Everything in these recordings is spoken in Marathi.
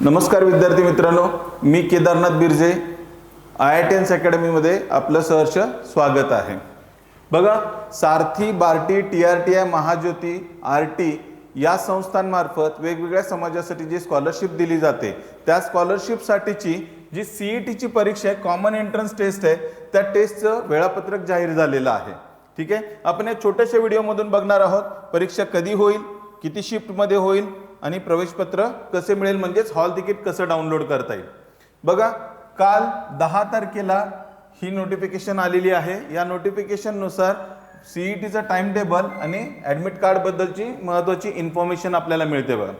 नमस्कार विद्यार्थी मित्रांनो मी Kedarnath Birje IITians अकॅडमीमध्ये आपलं सहर्ष स्वागत आहे. बघा Sarthi BARTI T R T I Mahajyoti R T या संस्थांमार्फत वेगवेगळ्या समाजासाठी जी स्कॉलरशिप दिली जाते त्या स्कॉलरशिपसाठीची जी सी ई टीची परीक्षा आहे कॉमन एंट्रन्स टेस्ट आहे त्या टेस्टचं वेळापत्रक जाहीर झालेलं आहे. ठीक आहे? आपण या छोट्याशा व्हिडिओमधून बघणार आहोत परीक्षा कधी होईल किती शिफ्टमध्ये होईल आणि प्रवेशपत्र कसे मिळेल म्हणजेच हॉल तिकीट कसं डाउनलोड करता येईल. बघा काल दहा तारखेला ही नोटिफिकेशन आलेली आहे. या नोटिफिकेशननुसार सीई टीचं टाइम टेबल आणि ॲडमिट कार्डबद्दलची महत्त्वाची इन्फॉर्मेशन आपल्याला मिळते बघा.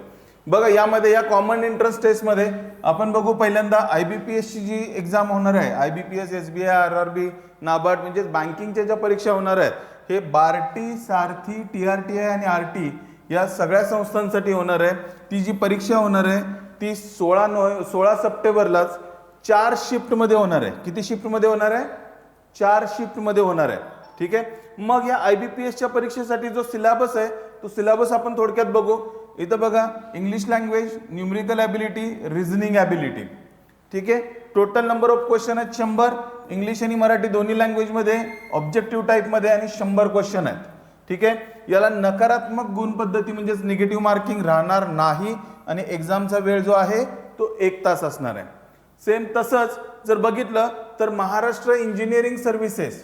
बघा यामध्ये या कॉमन एंट्रन्स टेस्टमध्ये आपण बघू पहिल्यांदा आय बी पी एसची जी एक्झाम होणार आहे I B P S S B I R R B NABARD म्हणजेच बँकिंगच्या ज्या परीक्षा होणार आहेत हे BARTI Sarthi T R T I आणि आर टी या सगळ्या संस्थांसाठी होणार आहे. ती जी परीक्षा होणार आहे ती सोळा नो सोळा सप्टेंबरलाच चार शिफ्टमध्ये होणार आहे. किती शिफ्टमध्ये होणार आहे? चार शिफ्टमध्ये होणार आहे. ठीक आहे? मग या आय बी पी एसच्या परीक्षेसाठी जो सिलेबस आहे तो सिलेबस आपण थोडक्यात बघू. इथं बघा English language numerical ability reasoning ability ठीक आहे? टोटल नंबर ऑफ क्वेश्चन आहेत शंभर. इंग्लिश आणि मराठी दोन्ही लँग्वेजमध्ये ऑब्जेक्टिव्ह टाईपमध्ये आणि शंभर क्वेश्चन आहेत. ठीक आहे? याला नकारात्मक गुण पद्धती म्हणजेच निगेटिव्ह मार्किंग राहणार नाही. आणि एक्झामचा वेळ जो आहे तो एक तास असणार आहे. सेम तसंच जर बघितलं तर Maharashtra engineering services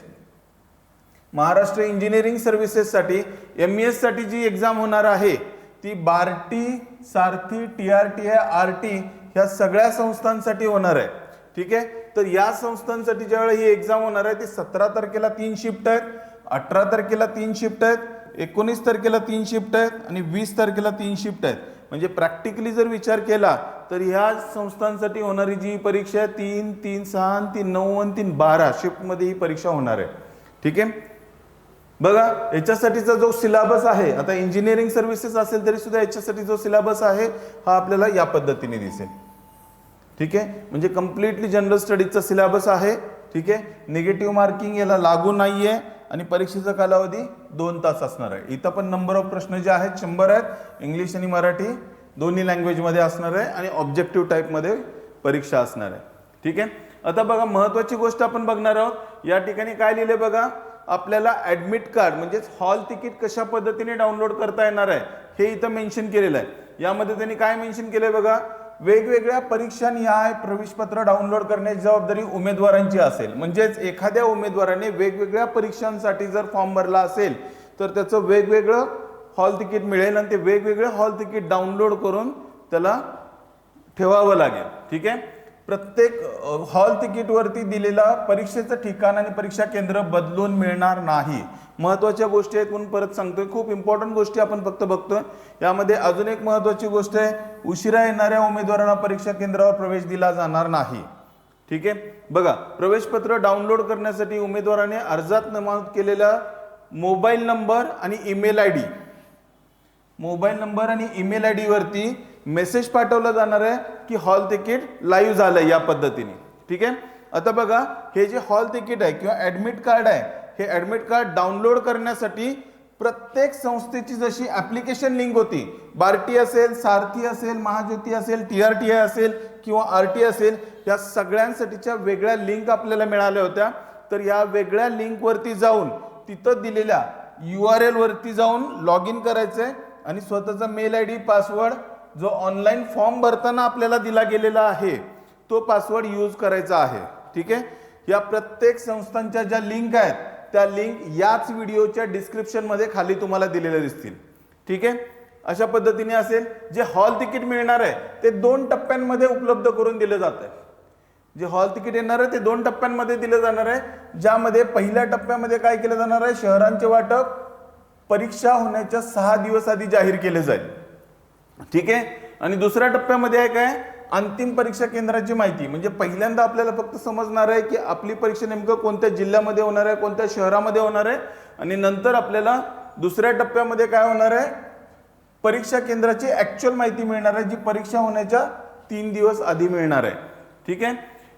Maharashtra engineering सर्व्हिसेससाठी M E एससाठी जी एक्झाम होणार आहे ती BARTI Sarthi T R T I R T ह्या सगळ्या संस्थांसाठी होणार आहे. ठीक आहे? तर या संस्थांसाठी ज्यावेळी ही एक्झाम होणार आहे ती सतरा तारखेला तीन शिफ्ट आहेत अठरा तारखेला तीन शिफ्ट आहेत एकोणीस तारखेला तीन शिफ्ट आहेत आणि वीस तारखेला तीन शिफ्ट आहेत. म्हणजे प्रॅक्टिकली जर विचार केला तर ह्या संस्थांसाठी होणारी जी परीक्षा आहे तीन तीन सहा आणि तीन नऊ आणि तीन बारा शिफ्टमध्ये ही परीक्षा होणार आहे. ठीक आहे? बघा याच्यासाठीचा जो सिलेबस आहे आता इंजिनिअरिंग सर्व्हिसेस असेल तरी सुद्धा याच्यासाठी जो सिलेबस आहे हा आपल्याला या पद्धतीने दिसेल. ठीक आहे? म्हणजे कम्प्लिटली जनरल स्टडीजचा सिलेबस आहे. ठीक आहे? निगेटिव्ह मार्किंग याला लागू नाही आहे आणि परीक्षेचा कालावधी दोन तास असणार आहे. इथं पण नंबर ऑफ प्रश्न जे आहेत शंभर आहेत. इंग्लिश आणि मराठी दोन्ही लँग्वेजमध्ये असणार आहे आणि ऑब्जेक्टिव्ह टाईपमध्ये परीक्षा असणार आहे. ठीक आहे? आता बघा महत्त्वाची गोष्ट आपण बघणार आहोत. या ठिकाणी काय लिहिले बघा? आपल्याला ॲडमिट कार्ड म्हणजेच हॉल तिकीट कशा पद्धतीने डाउनलोड करता येणार आहे हे इथं मेन्शन केलेलं आहे. यामध्ये त्यांनी काय मेन्शन केलंय बघा? वेगवेगळ्या परीक्षा निहाय प्रवेशपत्र डाउनलोड करण्याची जबाबदारी उमेदवारांची असेल. म्हणजेच एखाद्या उमेदवाराने वेगवेगळ्या परीक्षांसाठी जर फॉर्म भरला असेल तर त्याचं वेगवेगळं हॉल तिकीट मिळेल आणि ते वेगवेगळं हॉल तिकीट डाउनलोड करून त्याला ठेवावं लागेल. ठीक आहे? प्रत्येक हॉल तिकीटवरती दिलेला परीक्षेचं ठिकाण आणि परीक्षा केंद्र बदलून मिळणार नाही. महत्त्वाच्या गोष्टी आहेत म्हणून परत सांगतोय. खूप इम्पॉर्टंट गोष्टी आपण फक्त बघतोय. यामध्ये अजून एक महत्त्वाची गोष्ट आहे. उशिरा येणाऱ्या उमेदवारांना परीक्षा केंद्रावर प्रवेश दिला जाणार नाही. ठीक आहे? बघा प्रवेशपत्र डाउनलोड करण्यासाठी उमेदवाराने अर्जात नमूद केलेला मोबाईल नंबर आणि email I D. Mobile number आणि ईमेल आय डीवरती मेसेज पाठवला जाणार आहे की हॉल तिकीट लाईव्ह झालंय या पद्धतीने. ठीक आहे? आता बघा हे जे हॉल तिकीट आहे किंवा ॲडमिट कार्ड आहे हे ॲडमिट कार्ड डाउनलोड करण्यासाठी प्रत्येक संस्थेची जशी ॲप्लिकेशन लिंक होती बार्टी असेल सारथी असेल महाज्योती असेल टी आर टी आय असेल किंवा आर टी असेल या सगळ्यांसाठीच्या वेगळ्या लिंक आपल्याला मिळाल्या होत्या. तर या वेगळ्या लिंकवरती जाऊन तिथं दिलेल्या यू आर एलवरती जाऊन लॉग इन करायचं आहे आणि स्वतःचा मेल आय डी पासवर्ड जो ऑनलाईन फॉर्म भरताना आपल्याला दिला गेलेला आहे तो पासवर्ड यूज करायचा आहे. ठीक आहे? या प्रत्येक संस्थांच्या ज्या लिंक आहेत त्या लिंक याच व्हिडिओच्या डिस्क्रिप्शनमध्ये खाली तुम्हाला दिलेल्या दिसतील. ठीक आहे? अशा पद्धतीने असेल जे हॉल तिकीट मिळणार आहे ते दोन टप्प्यांमध्ये उपलब्ध करून दिलं जात आहे. जे हॉल तिकीट येणार आहे ते दोन टप्प्यांमध्ये दिलं जाणार आहे. ज्यामध्ये पहिल्या टप्प्यामध्ये काय केलं जाणार आहे? शहरांचे वाटप परीक्षा होण्याच्या सहा दिवस आधी जाहीर केले जाईल. ठीक आहे? आणि दुसऱ्या टप्प्यामध्ये आहे काय? अंतिम परीक्षा केंद्राची माहिती. म्हणजे पहिल्यांदा आपल्याला फक्त समजणार आहे की आपली परीक्षा नेमकं कोणत्या जिल्ह्यामध्ये होणार आहे कोणत्या शहरामध्ये होणार आहे आणि नंतर आपल्याला दुसऱ्या टप्प्यामध्ये काय होणार आहे? परीक्षा केंद्राची ॲक्च्युअल माहिती मिळणार आहे जी परीक्षा होण्याच्या तीन दिवस आधी मिळणार आहे. ठीक आहे?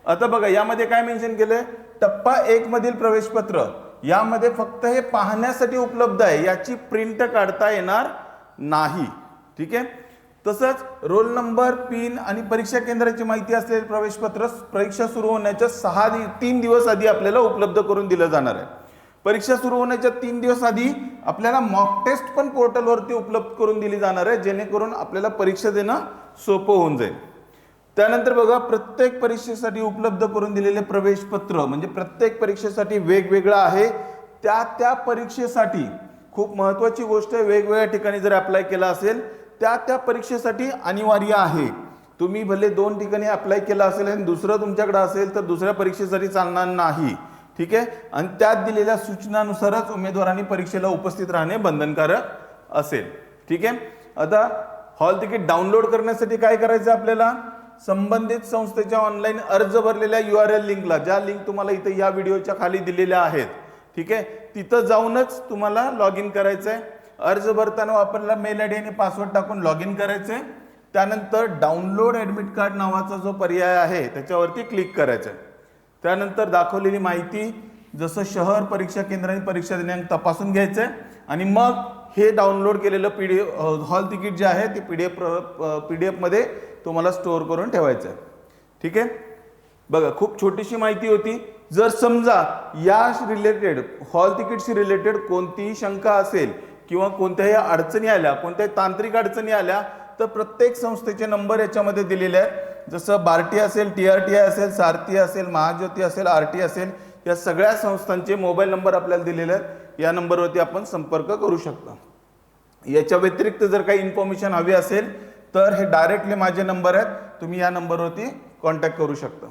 आता बघा यामध्ये काय मेन्शन केलंय? टप्पा एक मधील प्रवेशपत्र. यामध्ये फक्त हे पाहण्यासाठी उपलब्ध आहे. याची प्रिंट काढता येणार नाही. ठीक आहे? तसंच रोल नंबर पिन आणि परीक्षा केंद्राची माहिती असलेले प्रवेशपत्र परीक्षा सुरू होण्याच्या सहा दि तीन दिवस आधी आपल्याला उपलब्ध करून दिलं जाणार आहे. परीक्षा सुरू होण्याच्या तीन दिवस आधी आपल्याला मॉक टेस्ट पण पोर्टलवरती उपलब्ध करून दिली जाणार आहे जेणेकरून आपल्याला परीक्षा देणं सोपं होऊन जाईल. त्यानंतर बघा प्रत्येक परीक्षेसाठी उपलब्ध करून दिलेले प्रवेशपत्र म्हणजे प्रत्येक परीक्षेसाठी वेगवेगळं आहे. त्या त्या परीक्षेसाठी खूप महत्त्वाची गोष्ट आहे वेगवेगळ्या ठिकाणी जर अप्लाय केला असेल त्या त्या परीक्षेसाठी अनिवार्य आहे. तुम्ही भले दोन ठिकाणी अप्लाय केला असेल आणि दुसरं तुमच्याकडे असेल तर दुसऱ्या परीक्षेसाठी चालणार नाही. ठीक आहे? आणि त्यात दिलेल्या सूचनानुसारच उमेदवारांनी परीक्षेला उपस्थित राहणे बंधनकारक असेल. ठीक आहे? आता हॉल तिकीट डाउनलोड करण्यासाठी काय करायचं आपल्याला? संबंधित संस्थेच्या ऑनलाईन अर्ज भरलेल्या यू आर एल लिंकला ज्या लिंक तुम्हाला इथे या व्हिडिओच्या खाली दिलेल्या आहेत. ठीक आहे? तिथं जाऊनच तुम्हाला लॉग इन करायचं आहे अर्ज भरताना आपल्याला मेल आय डी आणि पासवर्ड टाकून लॉग इन करायचं. त्यानंतर डाउनलोड ॲडमिट कार्ड नावाचा जो पर्याय आहे त्याच्यावरती क्लिक करायचं. आहे त्यानंतर दाखवलेली माहिती जसं शहर परीक्षा केंद्राने परीक्षा दिनांक तपासून घ्यायचं. आहे आणि मग हे डाउनलोड केलेलं पी डी हॉल तिकीट जे आहे ते P D F P D एफमध्ये तुम्हाला स्टोअर करून ठेवायचं. आहे ठीक आहे? बघा खूप छोटीशी माहिती होती. जर समजा या रिलेटेड हॉल तिकीटशी रिलेटेड कोणतीही शंका असेल किंवा कोणत्याही अडचणी आल्या कोणत्याही तांत्रिक अडचणी आल्या तर प्रत्येक संस्थेचे नंबर याच्यामध्ये दिलेले आहेत. जसं बार्टी असेल टी आर टी आय असेल सारथी असेल महाज्योती असेल आर टी असेल या सगळ्या संस्थांचे मोबाईल नंबर आपल्याला दिलेले आहेत. या नंबरवरती आपण संपर्क करू शकता. याच्या व्यतिरिक्त जर काही इन्फॉर्मेशन हवी असेल तर हे डायरेक्टली माझे नंबर आहेत. तुम्ही या नंबरवरती कॉन्टॅक्ट करू शकता.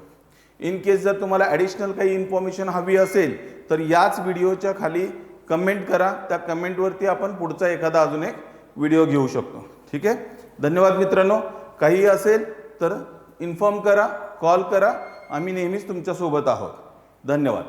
इन केस जर तुम्हाला ॲडिशनल काही इन्फॉर्मेशन हवी असेल तर याच व्हिडिओच्या खाली कमेंट करा. त्या कमेंटवरती आपण पुढचा एखादा अजून एक व्हिडिओ घेऊ शकतो. ठीक आहे? धन्यवाद मित्रांनो. काही असेल तर इन्फॉर्म करा कॉल करा. आम्ही नेहमीच तुमच्यासोबत आहोत. धन्यवाद.